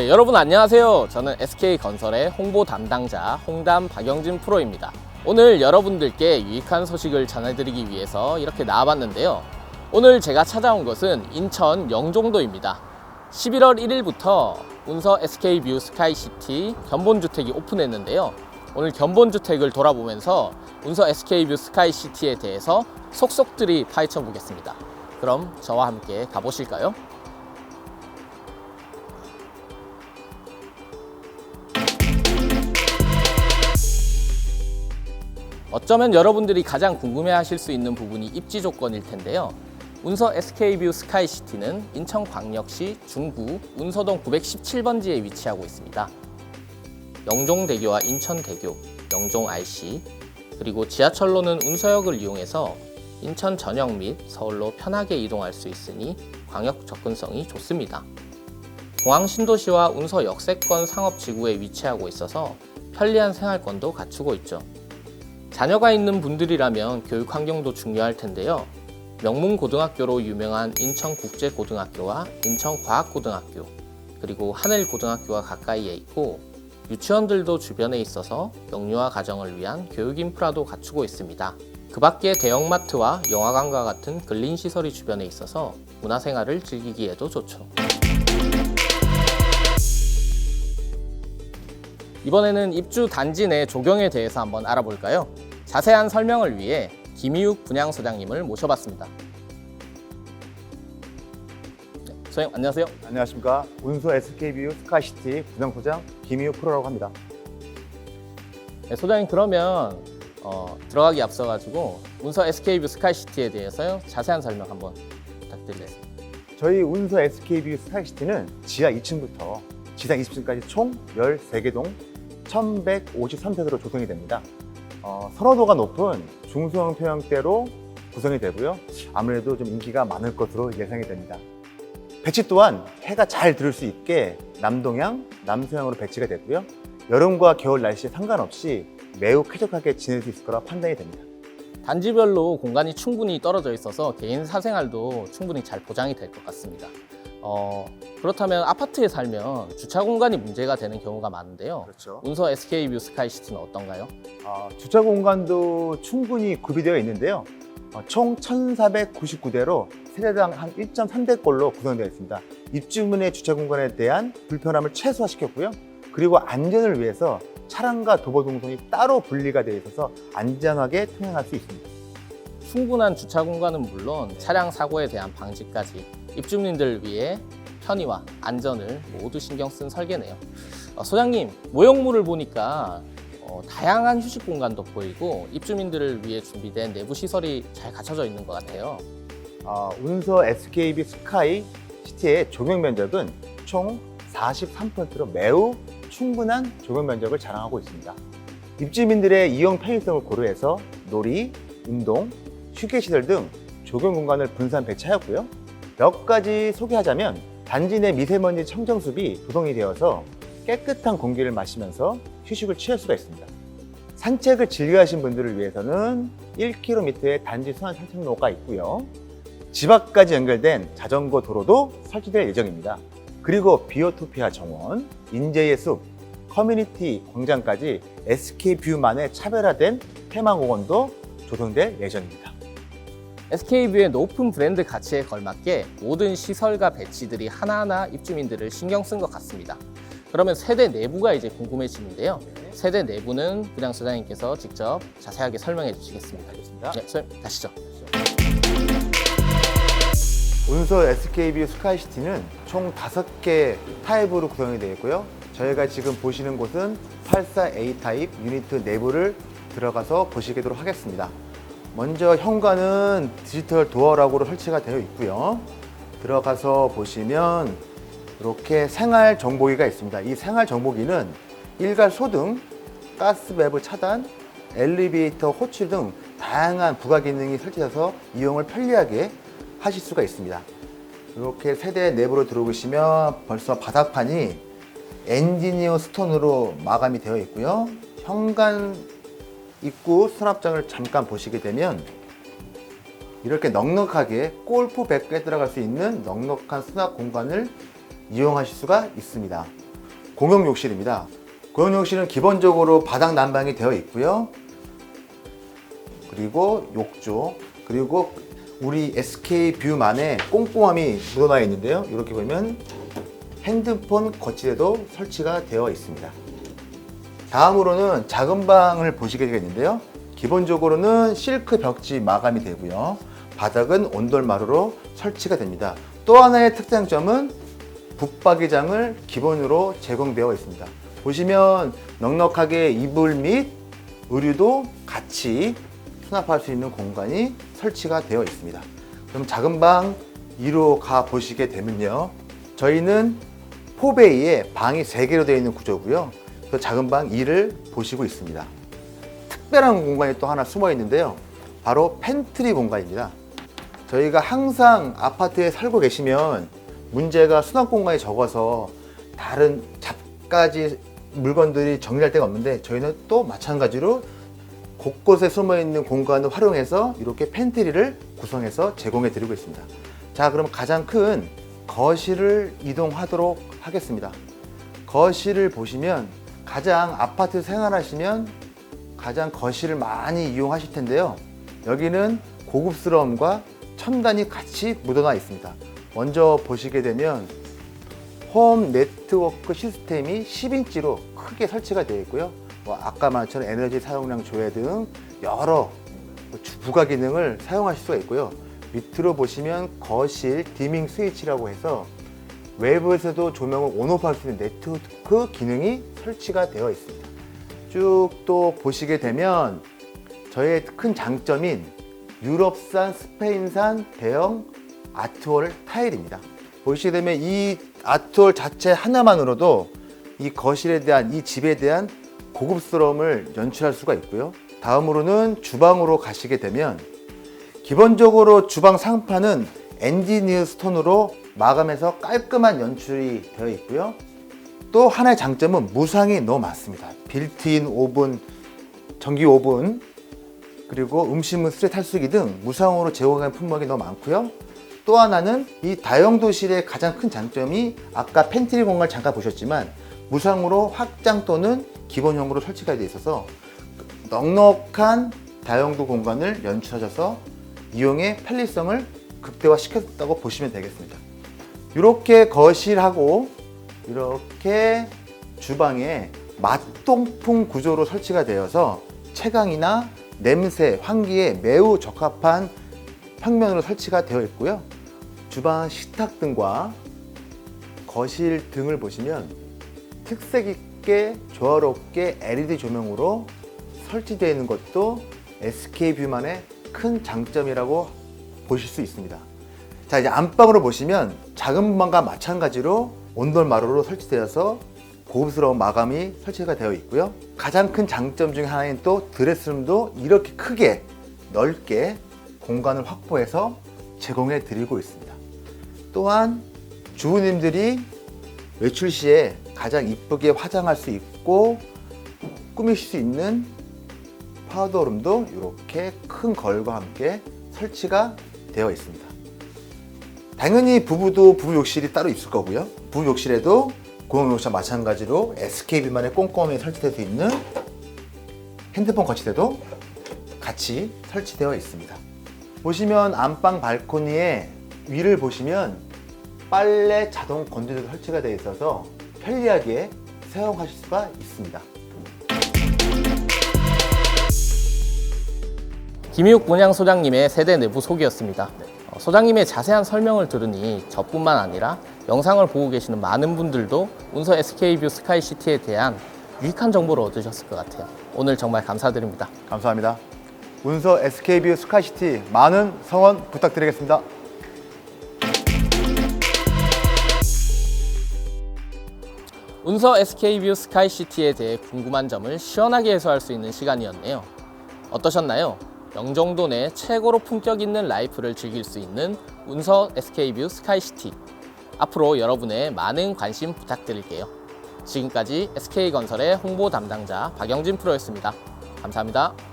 네, 여러분 안녕하세요. 저는 SK건설의 홍보 담당자 홍담 박영진 프로입니다. 오늘 여러분들께 유익한 소식을 전해드리기 위해서 이렇게 나와봤는데요. 오늘 제가 찾아온 것은 인천 영종도입니다. 11월 1일부터 운서 SK뷰 스카이시티 견본주택이 오픈했는데요. 오늘 견본주택을 돌아보면서 운서 SK뷰 스카이시티에 대해서 속속들이 파헤쳐 보겠습니다. 그럼 저와 함께 가보실까요? 어쩌면 여러분들이 가장 궁금해하실 수 있는 부분이 입지 조건일 텐데요. 운서 SK뷰 스카이시티는 인천광역시 중구 운서동 917번지에 위치하고 있습니다. 영종대교와 인천대교, 영종 RC, 그리고 지하철로는 운서역을 이용해서 인천 전역 및 서울로 편하게 이동할 수 있으니 광역 접근성이 좋습니다. 공항 신도시와 운서 역세권 상업지구에 위치하고 있어서 편리한 생활권도 갖추고 있죠. 자녀가 있는 분들이라면 교육 환경도 중요할 텐데요. 명문 고등학교로 유명한 인천국제고등학교와 인천과학고등학교, 그리고 하늘고등학교가 가까이에 있고 유치원들도 주변에 있어서 영유아 가정을 위한 교육 인프라도 갖추고 있습니다. 그 밖에 대형마트와 영화관과 같은 근린 시설이 주변에 있어서 문화생활을 즐기기에도 좋죠. 이번에는 입주 단지 내 조경에 대해서 한번 알아볼까요? 자세한 설명을 위해 김희욱 분양소장님을 모셔봤습니다. 네, 소장님 안녕하세요. 안녕하십니까. 운소 SK뷰 스카이시티 부장소장 김희우 프로라고 합니다. 네, 소장님 그러면 어, 들어가기 앞서가지고 운서 SK뷰 스카이시티에 대해서요 자세한 설명 한번 부탁드리겠습니다. 저희 운소 SK뷰 스카이시티는 지하 2층부터 지상 20층까지 총 13개 동 1153세대로 조성이 됩니다. 어, 선호도가 높은 중소형 평형대로 구성이 되고요. 아무래도 좀 인기가 많을 것으로 예상이 됩니다. 배치 또한 해가 잘 들을 수 있게 남동향, 남서향으로 배치가 되고요. 여름과 겨울 날씨에 상관없이 매우 쾌적하게 지낼 수 있을 거라 판단이 됩니다. 단지별로 공간이 충분히 떨어져 있어서 개인 사생활도 충분히 잘 보장이 될 것 같습니다. 어, 그렇다면 아파트에 살면 주차 공간이 문제가 되는 경우가 많은데요. 그렇죠. 운서 SK뷰 스카이 시티는 어떤가요? 아, 주차 공간도 충분히 구비되어 있는데요. 어, 총 1,499대로 세대당 한 1.3대꼴로 구성되어 있습니다. 입주문의 주차 공간에 대한 불편함을 최소화시켰고요. 그리고 안전을 위해서 차량과 도보 동선이 따로 분리가 되어 있어서 안전하게 통행할 수 있습니다. 충분한 주차 공간은 물론 차량 사고에 대한 방지까지 입주민들을 위해 편의와 안전을 모두 신경 쓴 설계네요. 어, 소장님, 모형물을 보니까 어, 다양한 휴식 공간도 보이고 입주민들을 위해 준비된 내부 시설이 잘 갖춰져 있는 것 같아요. 아, 운서 SKB 스카이 시티의 조경 면적은 총 43%로 매우 충분한 조경 면적을 자랑하고 있습니다. 입주민들의 이용 편의성을 고려해서 놀이, 운동, 휴게시설 등 조경 공간을 분산 배치하였고요. 몇 가지 소개하자면 단지 내 미세먼지 청정숲이 조성이 되어서 깨끗한 공기를 마시면서 휴식을 취할 수가 있습니다. 산책을 즐겨 하신 분들을 위해서는 1km의 단지 순환 산책로가 있고요. 집 앞까지 연결된 자전거 도로도 설치될 예정입니다. 그리고 비오토피아 정원, 인제의 숲, 커뮤니티 광장까지 SK뷰만의 차별화된 테마공원도 조성될 예정입니다. SK뷰의 높은 브랜드 가치에 걸맞게 모든 시설과 배치들이 하나하나 입주민들을 신경 쓴 것 같습니다. 그러면 세대 내부가 이제 궁금해지는데요. 세대 내부는 부장 소장님께서 직접 자세하게 설명해 주시겠습니다. 알겠습니다. 네, 소장님 가시죠. 운서 SK뷰 스카이시티는 총 5개 타입으로 구성이 되어 있고요. 저희가 지금 보시는 곳은 84A 타입 유니트 내부를 들어가서 보시도록 하겠습니다. 먼저 현관은 디지털 도어락으로 설치가 되어 있고요. 들어가서 보시면 이렇게 생활 정보기가 있습니다. 이 생활 정보기는 일괄 소등, 가스 밸브 차단, 엘리베이터 호출 등 다양한 부가 기능이 설치돼서 이용을 편리하게 하실 수가 있습니다. 이렇게 세대 내부로 들어오시면 벌써 바닥판이 엔지니어 스톤으로 마감이 되어 있고요. 현관 입구 수납장을 잠깐 보시게 되면 이렇게 넉넉하게 골프 백에 들어갈 수 있는 넉넉한 수납 공간을 이용하실 수가 있습니다. 공용 욕실입니다. 공용 욕실은 기본적으로 바닥 난방이 되어 있고요. 그리고 욕조, 그리고 우리 SK 뷰만의 꼼꼼함이 묻어나 있는데요. 이렇게 보면 핸드폰 거치대도 설치가 되어 있습니다. 다음으로는 작은 방을 보시게 되겠는데요. 기본적으로는 실크 벽지 마감이 되고요. 바닥은 온돌마루로 설치가 됩니다. 또 하나의 특장점은 붙박이장을 기본으로 제공되어 있습니다. 보시면 넉넉하게 이불 및 의류도 같이 수납할 수 있는 공간이 설치가 되어 있습니다. 그럼 작은 방 2로 가 보시게 되면요. 저희는 포베이에 방이 3개로 되어 있는 구조고요. 또 작은 방 2를 보시고 있습니다. 특별한 공간이 또 하나 숨어 있는데요. 바로 팬트리 공간입니다. 저희가 항상 아파트에 살고 계시면 문제가 수납 공간이 적어서 다른 잡가지 물건들이 정리할 데가 없는데 저희는 또 마찬가지로 곳곳에 숨어 있는 공간을 활용해서 이렇게 팬트리를 구성해서 제공해 드리고 있습니다. 자, 그럼 가장 큰 거실을 이동하도록 하겠습니다. 거실을 보시면 가장 아파트 생활하시면 가장 거실을 많이 이용하실 텐데요. 여기는 고급스러움과 첨단이 같이 묻어나 있습니다. 먼저 보시게 되면 홈 네트워크 시스템이 10인치로 크게 설치가 되어 있고요. 뭐 아까 말처럼 에너지 사용량 조회 등 여러 부가 기능을 사용하실 수가 있고요. 밑으로 보시면 거실 디밍 스위치라고 해서 외부에서도 조명을 온오프할 수 있는 네트워크 기능이 설치가 되어 있습니다. 쭉 또 보시게 되면 저의 큰 장점인 유럽산, 스페인산 대형 아트월 타일입니다. 보시게 되면 이 아트월 자체 하나만으로도 이 거실에 대한 이 집에 대한 고급스러움을 연출할 수가 있고요. 다음으로는 주방으로 가시게 되면 기본적으로 주방 상판은 엔지니어 스톤으로 마감해서 깔끔한 연출이 되어 있고요. 또 하나의 장점은 무상이 너무 많습니다. 빌트인 오븐, 전기 오븐, 그리고 음식물 쓰레 탈수기 등 무상으로 제공하는 품목이 너무 많고요. 또 하나는 이 다용도실의 가장 큰 장점이 아까 팬트리 공간을 잠깐 보셨지만 무상으로 확장 또는 기본형으로 설치가 되어 있어서 넉넉한 다용도 공간을 연출하셔서 이용의 편리성을 극대화시켰다고 보시면 되겠습니다. 이렇게 거실하고 이렇게 주방에 맛동풍 구조로 설치가 되어서 채광이나 냄새, 환기에 매우 적합한 평면으로 설치가 되어 있고요. 주방 식탁 등과 거실 등을 보시면 특색 있게 조화롭게 LED 조명으로 설치되어 있는 것도 SK뷰만의 큰 장점이라고 보실 수 있습니다. 자 이제 안방으로 보시면 작은 방과 마찬가지로 온돌 마루로 설치되어서 고급스러운 마감이 설치가 되어 있고요. 가장 큰 장점 중에 하나인 또 드레스룸도 이렇게 크게 넓게 공간을 확보해서 제공해 드리고 있습니다. 또한 주부님들이 외출 시에 가장 이쁘게 화장할 수 있고 꾸미실 수 있는 파우더룸도 이렇게 큰 거울과 함께 설치가 되어 있습니다. 당연히 부부도 부부 욕실이 따로 있을 거고요. 부부 욕실에도 공용 욕실 마찬가지로 SKB만의 꼼꼼히 설치되어 있는 핸드폰 거치대도 같이 설치되어 있습니다. 보시면 안방 발코니에 위를 보시면 빨래 자동 건조대도 설치가 되어 있어서 편리하게 사용하실 수가 있습니다. 김희욱 분양 소장님의 세대 내부 소개였습니다. 어, 소장님의 자세한 설명을 들으니 저뿐만 아니라 영상을 보고 계시는 많은 분들도 운서 SK뷰 스카이시티에 대한 유익한 정보를 얻으셨을 것 같아요. 오늘 정말 감사드립니다. 감사합니다. 운서 SK뷰 스카이시티 많은 성원 부탁드리겠습니다. 운서 SK뷰 스카이시티에 대해 궁금한 점을 시원하게 해소할 수 있는 시간이었네요. 어떠셨나요? 영종도 내 최고로 품격 있는 라이프를 즐길 수 있는 운서 SK뷰 스카이시티. 앞으로 여러분의 많은 관심 부탁드릴게요. 지금까지 SK건설의 홍보 담당자 박영진 프로였습니다. 감사합니다.